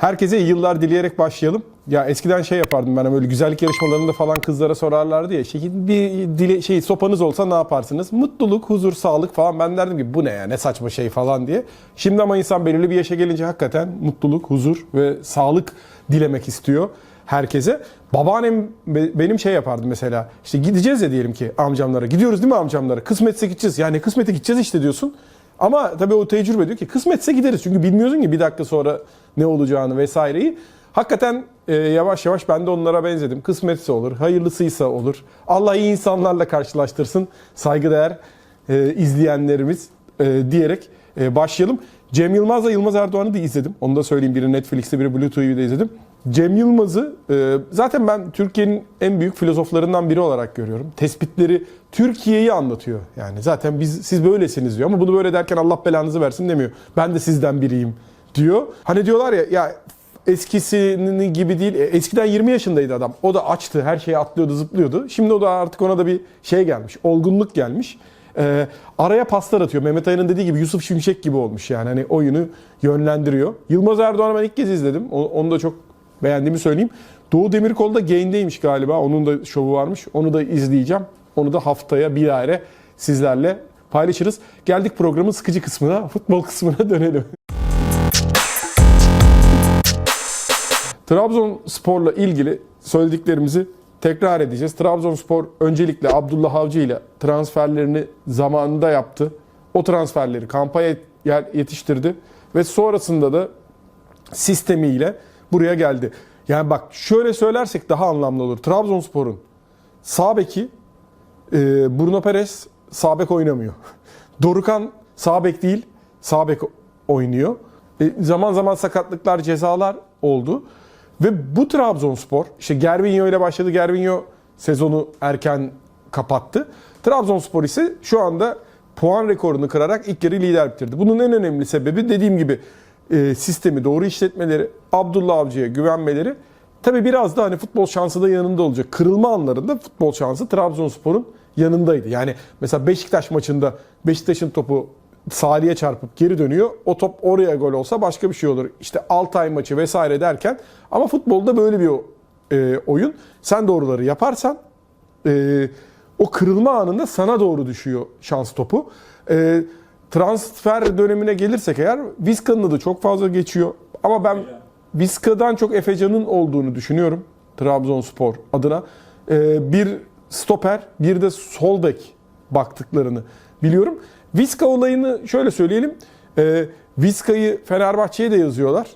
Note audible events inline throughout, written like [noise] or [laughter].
Herkese iyi yıllar dileyerek başlayalım. Ya eskiden şey yapardım ben böyle güzellik yarışmalarında falan kızlara sorarlardı ya. Şey, bir dile, şey sopanız olsa ne yaparsınız? Mutluluk, huzur, sağlık falan. Ben derdim ki bu ne ya ne saçma şey falan diye. Şimdi ama insan belirli bir yaşa gelince hakikaten mutluluk, huzur ve sağlık dilemek istiyor herkese. Babaannem be- benim şey yapardı mesela. İşte gideceğiz ya diyelim ki amcamlara. Gidiyoruz değil mi amcamlara? Kısmetse gideceğiz. Yani kısmete gideceğiz işte diyorsun. Ama tabii o tecrübe diyor ki kısmetse gideriz. Çünkü bilmiyorsun ki bir dakika sonra ne olacağını vesaireyi. Hakikaten e, yavaş yavaş ben de onlara benzedim. Kısmetse olur, hayırlısıysa olur. Allah iyi insanlarla karşılaştırsın. Saygıdeğer e, izleyenlerimiz e, diyerek e, başlayalım. Cem Yılmaz'la Yılmaz Erdoğan'ı da izledim. Onu da söyleyeyim. Biri Netflix'te, biri Blue TV'de izledim. Cem Yılmaz'ı e, zaten ben Türkiye'nin en büyük filozoflarından biri olarak görüyorum. Tespitleri Türkiye'yi anlatıyor. Yani zaten biz siz böylesiniz diyor ama bunu böyle derken Allah belanızı versin demiyor. Ben de sizden biriyim diyor. Hani diyorlar ya ya eskisinin gibi değil. E, Eskiden 20 yaşındaydı adam. O da açtı. Her şeye atlıyordu, zıplıyordu. Şimdi o da artık ona da bir şey gelmiş. Olgunluk gelmiş. Ee, araya paslar atıyor. Mehmet Ayar'ın dediği gibi Yusuf Şimşek gibi olmuş yani. Hani oyunu yönlendiriyor. Yılmaz Erdoğan'ı ben ilk kez izledim. Onu da çok beğendiğimi söyleyeyim. Doğu Demirkol da Gain'deymiş galiba. Onun da şovu varmış. Onu da izleyeceğim. Onu da haftaya bir aile sizlerle paylaşırız. Geldik programın sıkıcı kısmına, futbol kısmına dönelim. [laughs] Trabzonspor'la ilgili söylediklerimizi tekrar edeceğiz. Trabzonspor öncelikle Abdullah Avcı ile transferlerini zamanında yaptı. O transferleri kampanya yetiştirdi ve sonrasında da sistemiyle buraya geldi. Yani bak şöyle söylersek daha anlamlı olur. Trabzonspor'un sağ beki e, Bruno Perez sağ bek oynamıyor. [laughs] Dorukan sağ bek değil, sağ bek oynuyor. E, zaman zaman sakatlıklar, cezalar oldu. Ve bu Trabzonspor, işte Gervinho ile başladı. Gervinho sezonu erken kapattı. Trabzonspor ise şu anda puan rekorunu kırarak ilk yarı lider bitirdi. Bunun en önemli sebebi dediğim gibi e, sistemi doğru işletmeleri, Abdullah Avcı'ya güvenmeleri. Tabii biraz da hani futbol şansı da yanında olacak. Kırılma anlarında futbol şansı Trabzonspor'un yanındaydı. Yani mesela Beşiktaş maçında Beşiktaş'ın topu Salih'e çarpıp geri dönüyor. O top oraya gol olsa başka bir şey olur. İşte Altay maçı vesaire derken ama futbolda böyle bir e, oyun. Sen doğruları yaparsan e, o kırılma anında sana doğru düşüyor şans topu. E, transfer dönemine gelirsek eğer Vizca'nın adı çok fazla geçiyor. Ama ben Vizca'dan çok Efecan'ın olduğunu düşünüyorum Trabzonspor adına. E, bir stoper bir de sol bek baktıklarını biliyorum. Vizca olayını şöyle söyleyelim. E, Vizca'yı Fenerbahçe'ye de yazıyorlar.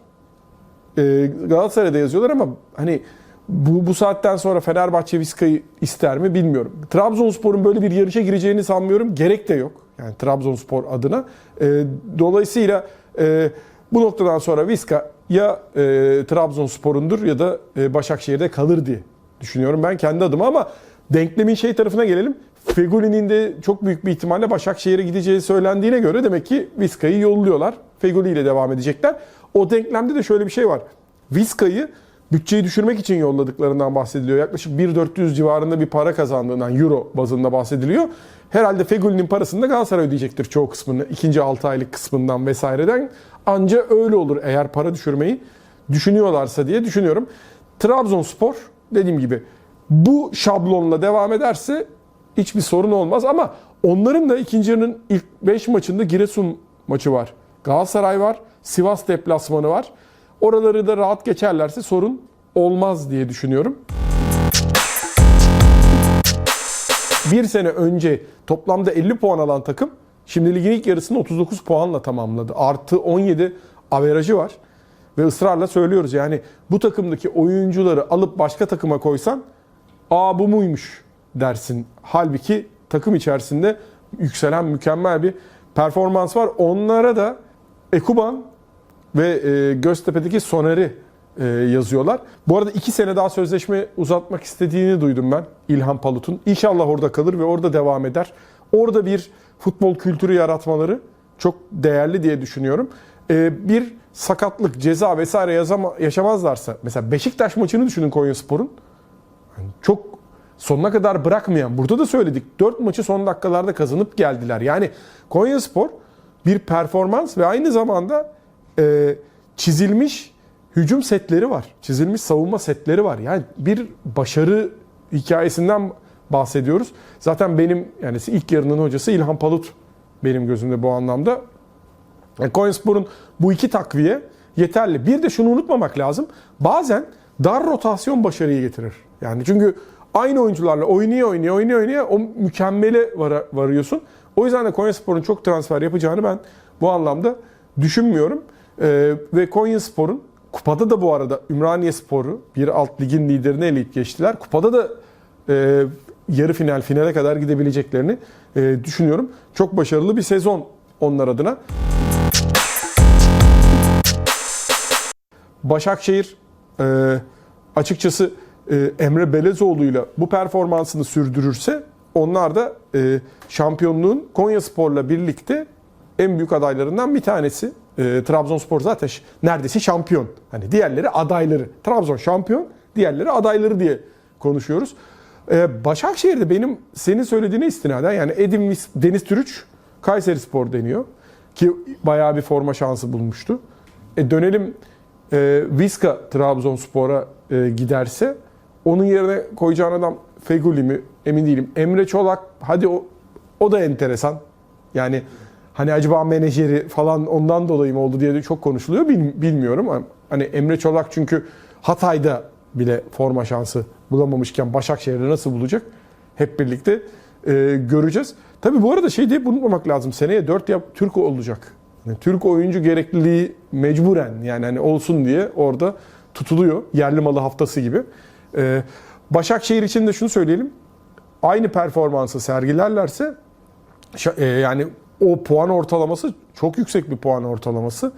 E, Galatasaray'da yazıyorlar ama hani bu, bu saatten sonra Fenerbahçe Vizca'yı ister mi bilmiyorum. Trabzonspor'un böyle bir yarışa gireceğini sanmıyorum. Gerek de yok. Yani Trabzonspor adına. E, dolayısıyla e, bu noktadan sonra Vizca ya e, Trabzonspor'undur ya da e, Başakşehir'de kalır diye düşünüyorum ben kendi adıma ama denklemin şey tarafına gelelim. Fegoli'nin de çok büyük bir ihtimalle Başakşehir'e gideceği söylendiğine göre demek ki Vizca'yı yolluyorlar. Fegoli ile devam edecekler. O denklemde de şöyle bir şey var. Vizca'yı bütçeyi düşürmek için yolladıklarından bahsediliyor. Yaklaşık 1.400 civarında bir para kazandığından euro bazında bahsediliyor. Herhalde Fegoli'nin parasını da Galatasaray ödeyecektir çoğu kısmını. ikinci 6 aylık kısmından vesaireden. Anca öyle olur eğer para düşürmeyi düşünüyorlarsa diye düşünüyorum. Trabzonspor dediğim gibi bu şablonla devam ederse hiçbir sorun olmaz ama onların da ikinci yarının ilk 5 maçında Giresun maçı var. Galatasaray var, Sivas deplasmanı var. Oraları da rahat geçerlerse sorun olmaz diye düşünüyorum. Bir sene önce toplamda 50 puan alan takım şimdi ligin ilk yarısını 39 puanla tamamladı. Artı 17 averajı var. Ve ısrarla söylüyoruz yani bu takımdaki oyuncuları alıp başka takıma koysan aa bu muymuş dersin. Halbuki takım içerisinde yükselen mükemmel bir performans var. Onlara da Ekuban ve e, Göztepe'deki Soner'i e, yazıyorlar. Bu arada iki sene daha sözleşme uzatmak istediğini duydum ben İlhan Palut'un. İnşallah orada kalır ve orada devam eder. Orada bir futbol kültürü yaratmaları çok değerli diye düşünüyorum. E, bir sakatlık, ceza vesaire yaşamazlarsa mesela Beşiktaş maçını düşünün Konyaspor'un. Yani çok sonuna kadar bırakmayan, burada da söyledik 4 maçı son dakikalarda kazanıp geldiler. Yani Konyaspor bir performans ve aynı zamanda e, çizilmiş hücum setleri var. Çizilmiş savunma setleri var. Yani bir başarı hikayesinden bahsediyoruz. Zaten benim yani ilk yarının hocası İlhan Palut benim gözümde bu anlamda. Yani Konyaspor'un bu iki takviye yeterli. Bir de şunu unutmamak lazım. Bazen dar rotasyon başarıyı getirir. Yani çünkü aynı oyuncularla oynuyor oynuyor oynuyor oynuyor o mükemmele vara- varıyorsun. O yüzden de Konyaspor'un çok transfer yapacağını ben bu anlamda düşünmüyorum. Ee, ve Konyaspor'un kupada da bu arada Ümraniye Spor'u bir alt ligin liderini eleyip geçtiler. Kupada da e, yarı final finale kadar gidebileceklerini e, düşünüyorum. Çok başarılı bir sezon onlar adına. Başakşehir e, açıkçası e, Emre Belezoğlu'yla bu performansını sürdürürse onlar da e, şampiyonluğun Konyaspor'la birlikte en büyük adaylarından bir tanesi. E, Trabzonspor zaten neredeyse şampiyon. Hani diğerleri adayları. Trabzon şampiyon, diğerleri adayları diye konuşuyoruz. E, Başakşehir'de benim senin söylediğine istinaden yani Vis- Deniz Türüç Kayseri Spor deniyor. Ki bayağı bir forma şansı bulmuştu. E, dönelim e, Viska Trabzonspor'a e, giderse onun yerine koyacağın adam Feguli mi emin değilim. Emre Çolak hadi o, o da enteresan. Yani hani acaba menajeri falan ondan dolayı mı oldu diye de çok konuşuluyor bil- bilmiyorum. Ama Hani Emre Çolak çünkü Hatay'da bile forma şansı bulamamışken Başakşehir'de nasıl bulacak? Hep birlikte e, göreceğiz. Tabii bu arada şey deyip unutmamak lazım. Seneye 4 yap Türk olacak. Yani Türk oyuncu gerekliliği mecburen yani hani olsun diye orada tutuluyor. Yerli malı haftası gibi. Ee, Başakşehir için de şunu söyleyelim. Aynı performansı sergilerlerse e, yani o puan ortalaması çok yüksek bir puan ortalaması.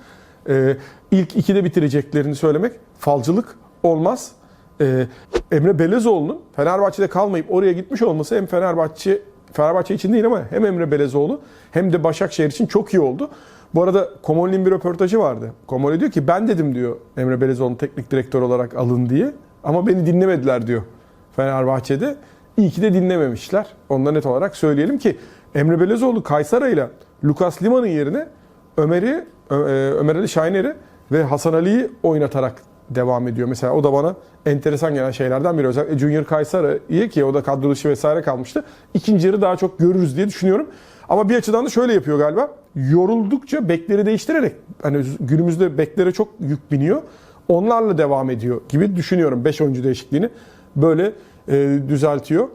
Ee, ilk ikide bitireceklerini söylemek falcılık olmaz. Ee, Emre Belezoğlu'nun Fenerbahçe'de kalmayıp oraya gitmiş olması hem Fenerbahçe Fenerbahçe için değil ama hem Emre Belezoğlu hem de Başakşehir için çok iyi oldu. Bu arada Komoli'nin bir röportajı vardı. Komoli diyor ki ben dedim diyor Emre Belezoğlu teknik direktör olarak alın diye. Ama beni dinlemediler diyor Fenerbahçe'de. İyi ki de dinlememişler. Onu da net olarak söyleyelim ki Emre Belezoğlu Kaysara ile Lucas Lima'nın yerine Ömer'i, e, Ömer Ali Şahiner'i ve Hasan Ali'yi oynatarak devam ediyor. Mesela o da bana enteresan gelen şeylerden biri. Özellikle Junior Kaysara'yı ki o da kadro dışı vesaire kalmıştı. İkinci yarı daha çok görürüz diye düşünüyorum. Ama bir açıdan da şöyle yapıyor galiba. Yoruldukça bekleri değiştirerek hani günümüzde beklere çok yük biniyor. Onlarla devam ediyor gibi düşünüyorum. 5 oyuncu değişikliğini böyle e, düzeltiyor.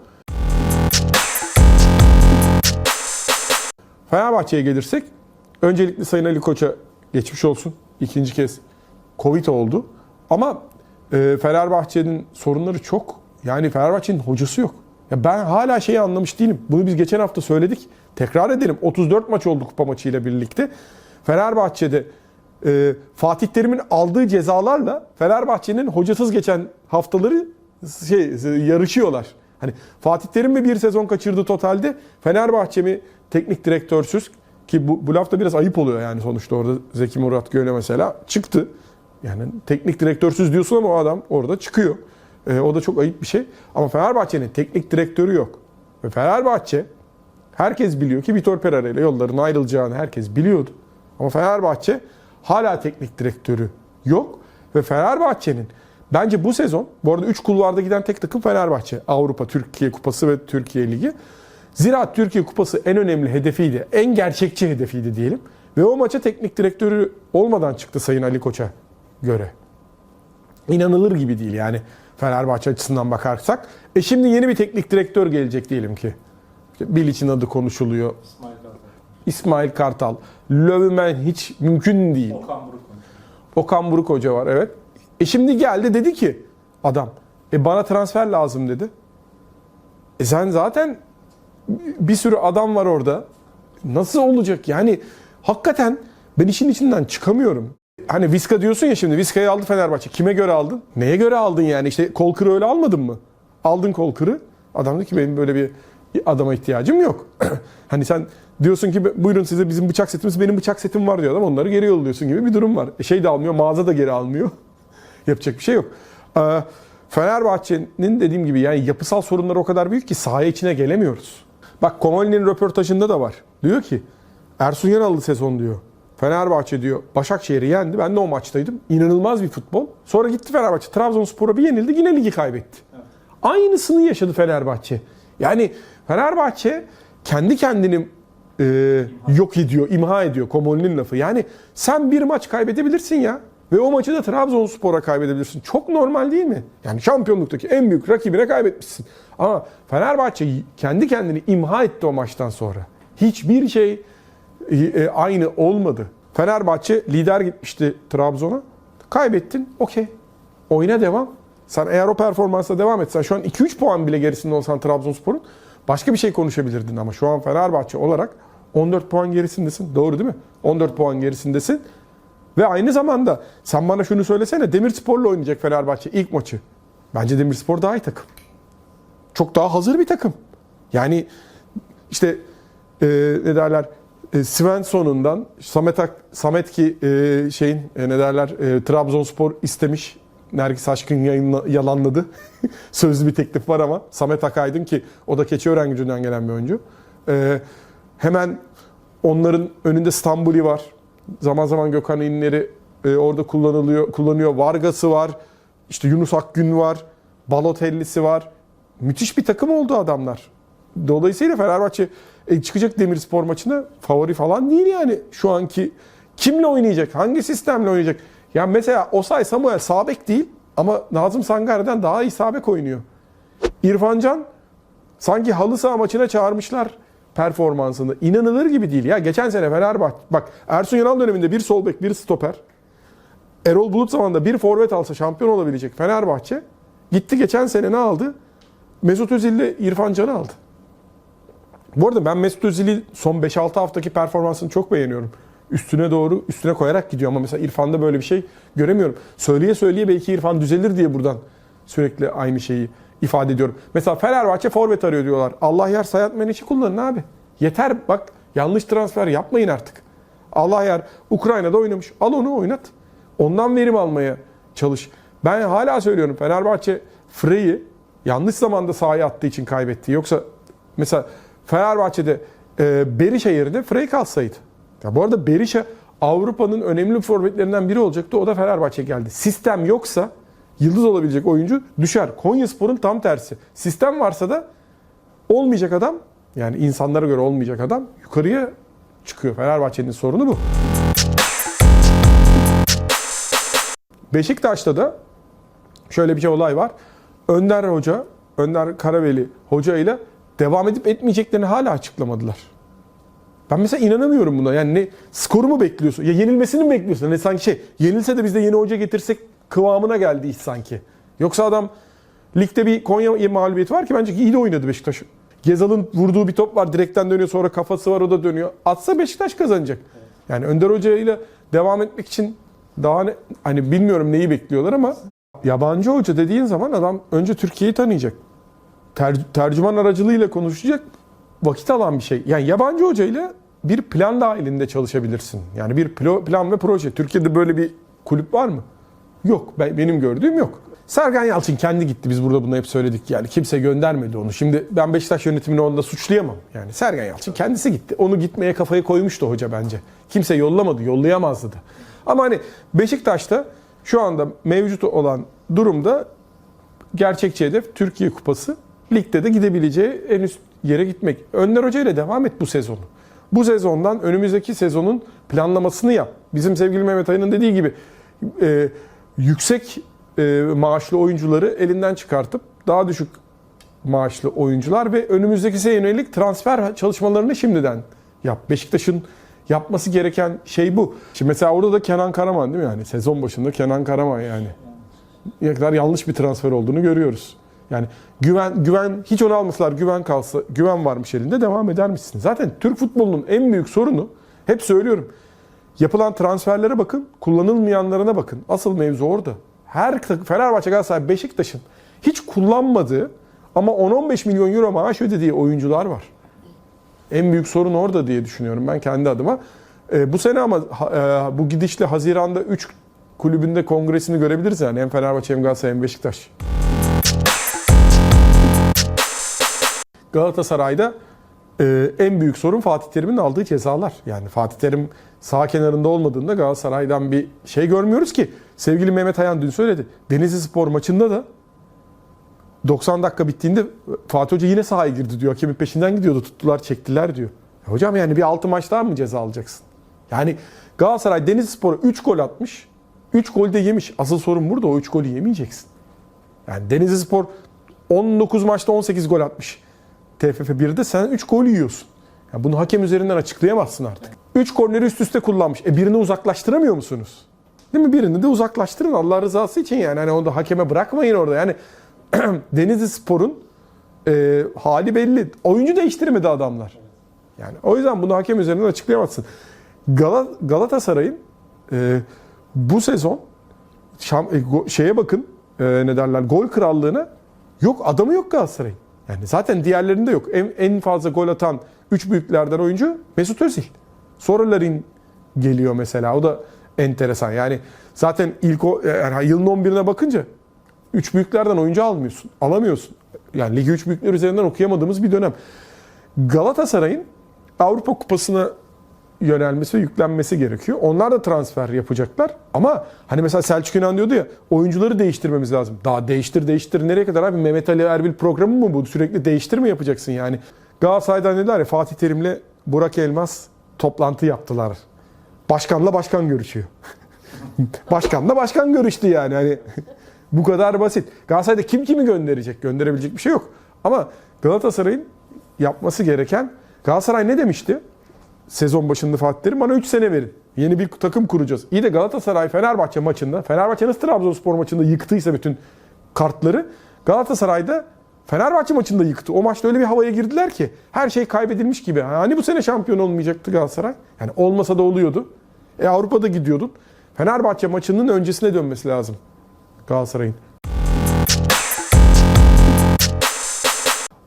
Fenerbahçe'ye gelirsek öncelikle Sayın Ali Koç'a geçmiş olsun. İkinci kez Covid oldu. Ama e, Fenerbahçe'nin sorunları çok. Yani Fenerbahçe'nin hocası yok. Ya ben hala şeyi anlamış değilim. Bunu biz geçen hafta söyledik. Tekrar edelim. 34 maç oldu kupa maçıyla birlikte. Fenerbahçe'de e, Fatih Terim'in aldığı cezalarla Fenerbahçe'nin hocasız geçen haftaları şey yarışıyorlar. Hani Fatih Terim mi bir sezon kaçırdı totalde? Fenerbahçe mi teknik direktörsüz ki bu, bu lafta biraz ayıp oluyor yani sonuçta orada Zeki Murat Göğne mesela çıktı. Yani teknik direktörsüz diyorsun ama o adam orada çıkıyor. E, o da çok ayıp bir şey. Ama Fenerbahçe'nin teknik direktörü yok. Ve Fenerbahçe herkes biliyor ki Vitor Pereira ile yolların ayrılacağını herkes biliyordu. Ama Fenerbahçe hala teknik direktörü yok. Ve Fenerbahçe'nin bence bu sezon, bu arada 3 kulvarda giden tek takım Fenerbahçe. Avrupa, Türkiye Kupası ve Türkiye Ligi. Zira Türkiye Kupası en önemli hedefiydi. En gerçekçi hedefiydi diyelim. Ve o maça teknik direktörü olmadan çıktı Sayın Ali Koç'a göre. İnanılır gibi değil yani Fenerbahçe açısından bakarsak. E şimdi yeni bir teknik direktör gelecek diyelim ki. Bilic'in adı konuşuluyor. İsmail. İsmail Kartal. Löw'men hiç mümkün değil. Okan Buruk. Okan Buruk Hoca var evet. E şimdi geldi dedi ki adam e bana transfer lazım dedi. E sen zaten bir sürü adam var orada. Nasıl olacak yani hakikaten ben işin içinden çıkamıyorum. Hani Viska diyorsun ya şimdi Viska'yı aldı Fenerbahçe. Kime göre aldın? Neye göre aldın yani? İşte kol kırı öyle almadın mı? Aldın kol kırı. Adam dedi ki benim böyle bir adama ihtiyacım yok. [clears throat] hani sen diyorsun ki buyurun size bizim bıçak setimiz benim bıçak setim var diyor adam onları geri yolluyorsun gibi bir durum var. E şey de almıyor mağaza da geri almıyor. [laughs] Yapacak bir şey yok. Ee, Fenerbahçe'nin dediğim gibi yani yapısal sorunları o kadar büyük ki sahaya içine gelemiyoruz. Bak Komoli'nin röportajında da var. Diyor ki Ersun Yanal'lı sezon diyor. Fenerbahçe diyor Başakşehir'i yendi. Ben de o maçtaydım. İnanılmaz bir futbol. Sonra gitti Fenerbahçe. Trabzonspor'a bir yenildi. Yine ligi kaybetti. Aynısını yaşadı Fenerbahçe. Yani Fenerbahçe kendi kendini e, yok ediyor, imha ediyor. Komol'ün lafı. Yani sen bir maç kaybedebilirsin ya. Ve o maçı da Trabzonspor'a kaybedebilirsin. Çok normal değil mi? Yani şampiyonluktaki en büyük rakibine kaybetmişsin. Ama Fenerbahçe kendi kendini imha etti o maçtan sonra. Hiçbir şey e, e, aynı olmadı. Fenerbahçe lider gitmişti Trabzon'a. Kaybettin. Okey. Oyuna devam. Sen eğer o performansla devam etsen şu an 2-3 puan bile gerisinde olsan Trabzonspor'un başka bir şey konuşabilirdin ama şu an Fenerbahçe olarak 14 puan gerisindesin. Doğru değil mi? 14 puan gerisindesin. Ve aynı zamanda sen bana şunu söylesene Demirspor'la oynayacak Fenerbahçe ilk maçı. Bence Demirspor daha iyi takım. Çok daha hazır bir takım. Yani işte e, ne derler e, Svensson'undan Samet, Samet ki e, şeyin e, ne derler e, Trabzonspor istemiş. Nergis Aşkın yayınla, yalanladı. [laughs] Sözlü bir teklif var ama Samet Akaydın ki o da Keçiören gücünden gelen bir oyuncu. E, hemen onların önünde Stambuli var. Zaman zaman Gökhan İnleri e, orada kullanılıyor, kullanıyor. Vargas'ı var. İşte Yunus Akgün var. Balotelli'si var. Müthiş bir takım oldu adamlar. Dolayısıyla Fenerbahçe e, çıkacak Demirspor maçına favori falan değil yani şu anki. Kimle oynayacak? Hangi sistemle oynayacak? Yani mesela Osay Samuel sağ bek değil ama Nazım Sangare'den daha iyi sağ bek oynuyor. İrfan Can sanki halı saha maçına çağırmışlar performansını. İnanılır gibi değil ya. Geçen sene Fenerbahçe bak Ersun Yanal döneminde bir sol bek, bir stoper. Erol Bulut zamanında bir forvet alsa şampiyon olabilecek Fenerbahçe gitti geçen sene ne aldı? Mesut Özil ile İrfan Can'ı aldı. Bu arada ben Mesut Özil'i son 5-6 haftaki performansını çok beğeniyorum. Üstüne doğru üstüne koyarak gidiyor ama mesela İrfan'da böyle bir şey göremiyorum. Söyleye söyleye belki İrfan düzelir diye buradan sürekli aynı şeyi ifade ediyorum. Mesela Fenerbahçe forvet arıyor diyorlar. Allah yer Sayat Meniş'i kullanın abi. Yeter bak yanlış transfer yapmayın artık. Allah yer Ukrayna'da oynamış. Al onu oynat. Ondan verim almaya çalış. Ben hala söylüyorum Fenerbahçe Frey'i yanlış zamanda sahaya attığı için kaybetti. Yoksa mesela Fenerbahçe'de e, Berisha yerine Frey kalsaydı. Ya bu arada Berisha Avrupa'nın önemli forvetlerinden biri olacaktı. O da Fenerbahçe geldi. Sistem yoksa yıldız olabilecek oyuncu düşer. Konyaspor'un tam tersi. Sistem varsa da olmayacak adam yani insanlara göre olmayacak adam yukarıya çıkıyor. Fenerbahçe'nin sorunu bu. Beşiktaş'ta da şöyle bir şey olay var. Önder Hoca, Önder Karaveli Hoca ile devam edip etmeyeceklerini hala açıklamadılar. Ben mesela inanamıyorum buna. Yani ne skoru mu bekliyorsun? Ya yenilmesini mi bekliyorsun? Ne sanki şey, yenilse de biz de yeni hoca getirsek kıvamına geldi iş sanki. Yoksa adam ligde bir Konya mağlubiyeti var ki bence iyi de oynadı Beşiktaş. Gezal'ın vurduğu bir top var direkten dönüyor sonra kafası var o da dönüyor. Atsa Beşiktaş kazanacak. Yani Önder Hoca ile devam etmek için daha ne, hani bilmiyorum neyi bekliyorlar ama yabancı hoca dediğin zaman adam önce Türkiye'yi tanıyacak. Ter- tercüman aracılığıyla konuşacak vakit alan bir şey. Yani yabancı hocayla bir plan dahilinde çalışabilirsin. Yani bir plan ve proje. Türkiye'de böyle bir kulüp var mı? Yok. Ben, benim gördüğüm yok. Sergen Yalçın kendi gitti. Biz burada bunu hep söyledik yani. Kimse göndermedi onu. Şimdi ben Beşiktaş yönetimini onda suçlayamam. Yani Sergen Yalçın kendisi gitti. Onu gitmeye kafayı koymuştu hoca bence. Kimse yollamadı, yollayamazdı da. Ama hani Beşiktaş'ta şu anda mevcut olan durumda gerçekçi hedef Türkiye Kupası. Ligde de gidebileceği en üst yere gitmek. Önder Hoca ile devam et bu sezonu. Bu sezondan önümüzdeki sezonun planlamasını yap. Bizim sevgili Mehmet Ayın'ın dediği gibi e, yüksek e, maaşlı oyuncuları elinden çıkartıp daha düşük maaşlı oyuncular ve önümüzdeki sene yönelik transfer çalışmalarını şimdiden yap. Beşiktaş'ın yapması gereken şey bu. Şimdi mesela orada da Kenan Karaman değil mi yani? Sezon başında Kenan Karaman yani. Ne kadar yanlış bir transfer olduğunu görüyoruz. Yani güven güven hiç onu almasalar güven kalsa güven varmış elinde devam eder misin? Zaten Türk futbolunun en büyük sorunu hep söylüyorum. Yapılan transferlere bakın, kullanılmayanlarına bakın. Asıl mevzu orada. Her Fenerbahçe, Galatasaray, Beşiktaş'ın hiç kullanmadığı ama 10-15 milyon euro maaş ödediği oyuncular var. En büyük sorun orada diye düşünüyorum ben kendi adıma. E, bu sene ama e, bu gidişle Haziran'da 3 kulübünde kongresini görebiliriz yani. Hem Fenerbahçe hem Galatasaray hem Beşiktaş. Galatasaray'da Ee, en büyük sorun Fatih Terim'in aldığı cezalar. Yani Fatih Terim sağ kenarında olmadığında Galatasaray'dan bir şey görmüyoruz ki. Sevgili Mehmet Ayan dün söyledi. Denizli Spor maçında da 90 dakika bittiğinde Fatih Hoca yine sahaya girdi diyor. Hakemin peşinden gidiyordu. Tuttular, çektiler diyor. Hocam yani bir 6 maç daha mı ceza alacaksın? Yani Galatasaray Denizli Spor'a 3 gol atmış. 3 gol de yemiş. Asıl sorun burada o 3 golü yemeyeceksin. Yani Denizli Spor 19 maçta 18 gol atmış. TFF 1'de sen 3 gol yiyorsun. Ya bunu hakem üzerinden açıklayamazsın artık. 3 korneri üst üste kullanmış. E birini uzaklaştıramıyor musunuz? Değil mi? Birini de uzaklaştırın Allah rızası için yani. Hani onu da hakeme bırakmayın orada. Yani [clears throat] Denizli Spor'un e, hali belli. Oyuncu değiştirmedi adamlar. Yani o yüzden bunu hakem üzerinden açıklayamazsın. Gal- Galatasaray'ın e, bu sezon şam, e, go- şeye bakın e, ne derler gol krallığına yok adamı yok Galatasaray'ın. Yani zaten diğerlerinde yok. En, en fazla gol atan 3 büyüklerden oyuncu Mesut Özil. Sonra geliyor mesela. O da enteresan. Yani zaten ilk o, yani yılın 11'ine bakınca 3 büyüklerden oyuncu almıyorsun. Alamıyorsun. Yani ligi 3 büyükler üzerinden okuyamadığımız bir dönem. Galatasaray'ın Avrupa Kupası'na yönelmesi ve yüklenmesi gerekiyor. Onlar da transfer yapacaklar. Ama hani mesela Selçuk İnan diyordu ya oyuncuları değiştirmemiz lazım. Daha değiştir değiştir nereye kadar abi Mehmet Ali Erbil programı mı bu? Sürekli değiştir mi yapacaksın yani? Galatasaray'dan dediler ya Fatih Terim'le Burak Elmas toplantı yaptılar. Başkanla başkan görüşüyor. [laughs] Başkanla başkan görüştü yani. Hani [laughs] bu kadar basit. Galatasaray'da kim kimi gönderecek? Gönderebilecek bir şey yok. Ama Galatasaray'ın yapması gereken Galatasaray ne demişti? Sezon başında Fatih Terim bana 3 sene verin. Yeni bir takım kuracağız. İyi de Galatasaray Fenerbahçe maçında, Fenerbahçe nasıl Trabzonspor maçında yıktıysa bütün kartları Galatasaray'da Fenerbahçe maçında yıktı. O maçta öyle bir havaya girdiler ki her şey kaybedilmiş gibi. Hani bu sene şampiyon olmayacaktı Galatasaray? Yani olmasa da oluyordu. E Avrupa'da gidiyordun. Fenerbahçe maçının öncesine dönmesi lazım Galatasaray'ın.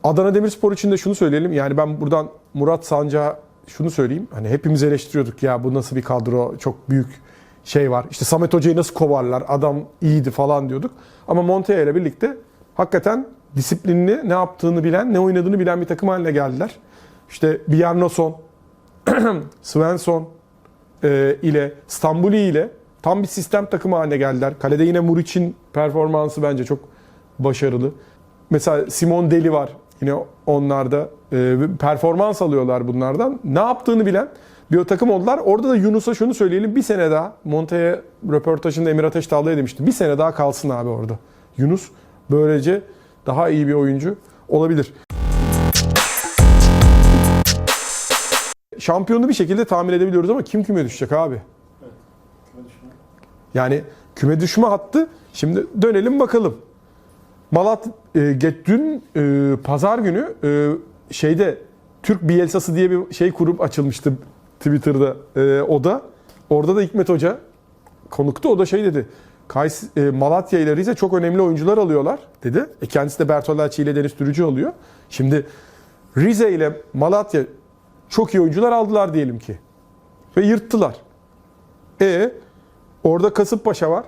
Adana Demirspor için de şunu söyleyelim. Yani ben buradan Murat Sancak'a şunu söyleyeyim. Hani hepimiz eleştiriyorduk ya bu nasıl bir kadro çok büyük şey var. İşte Samet Hoca'yı nasıl kovarlar adam iyiydi falan diyorduk. Ama Montella ile birlikte hakikaten disiplinli ne yaptığını bilen ne oynadığını bilen bir takım haline geldiler. İşte Bjarnason, [clears throat] Svensson e, ile Stambuli ile tam bir sistem takımı haline geldiler. Kalede yine Muriç'in performansı bence çok başarılı. Mesela Simon Deli var. Yine onlarda e, performans alıyorlar bunlardan. Ne yaptığını bilen bir takım oldular. Orada da Yunus'a şunu söyleyelim. Bir sene daha Monte'ye röportajında Emir Ateş Dağlı'ya demişti. Bir sene daha kalsın abi orada. Yunus böylece daha iyi bir oyuncu olabilir. Şampiyonu bir şekilde tahmin edebiliyoruz ama kim küme düşecek abi? Yani küme düşme hattı. Şimdi dönelim bakalım. Malat e, dün e, pazar günü e, şeyde Türk Bielsası diye bir şey kurup açılmıştı Twitter'da e, o da. Orada da Hikmet Hoca konuktu. O da şey dedi. Kays, e, Malatya ile Rize çok önemli oyuncular alıyorlar dedi. E, kendisi de Bertolacci ile Deniz Türücü alıyor. Şimdi Rize ile Malatya çok iyi oyuncular aldılar diyelim ki. Ve yırttılar. E orada Kasımpaşa var.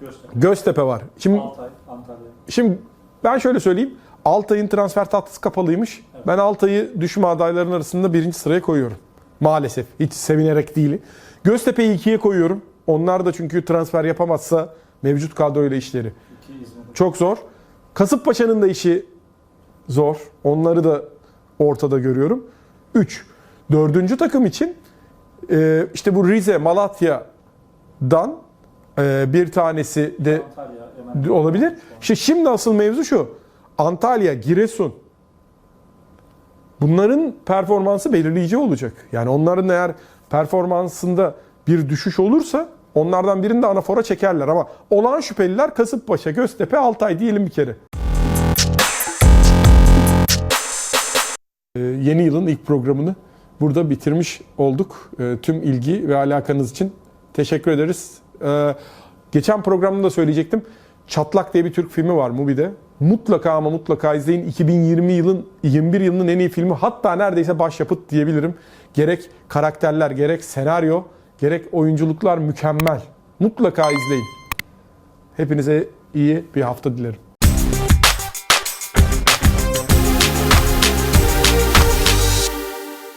Göztepe. Göztepe var. Şimdi Altay, Antalya. Şimdi ben şöyle söyleyeyim. Altay'ın transfer tahtası kapalıymış. Ben Altay'ı düşme adaylarının arasında birinci sıraya koyuyorum. Maalesef. Hiç sevinerek değil. Göztepe'yi ikiye koyuyorum. Onlar da çünkü transfer yapamazsa mevcut kadroyla işleri çok zor. Kasımpaşa'nın da işi zor. Onları da ortada görüyorum. 3. Dördüncü takım için e, işte bu Rize, Malatya'dan e, bir tanesi de Antalya, olabilir. İşte şimdi asıl mevzu şu. Antalya, Giresun. Bunların performansı belirleyici olacak. Yani onların eğer performansında bir düşüş olursa onlardan birini de anafora çekerler. Ama olan şüpheliler Kasımpaşa, Göztepe, Altay diyelim bir kere. Ee, yeni yılın ilk programını burada bitirmiş olduk. Ee, tüm ilgi ve alakanız için teşekkür ederiz. Ee, geçen programda da söyleyecektim. Çatlak diye bir Türk filmi var Mubi'de. Mutlaka ama mutlaka izleyin. 2020 yılın 21 yılının en iyi filmi. Hatta neredeyse başyapıt diyebilirim. Gerek karakterler, gerek senaryo, gerek oyunculuklar mükemmel. Mutlaka izleyin. Hepinize iyi bir hafta dilerim.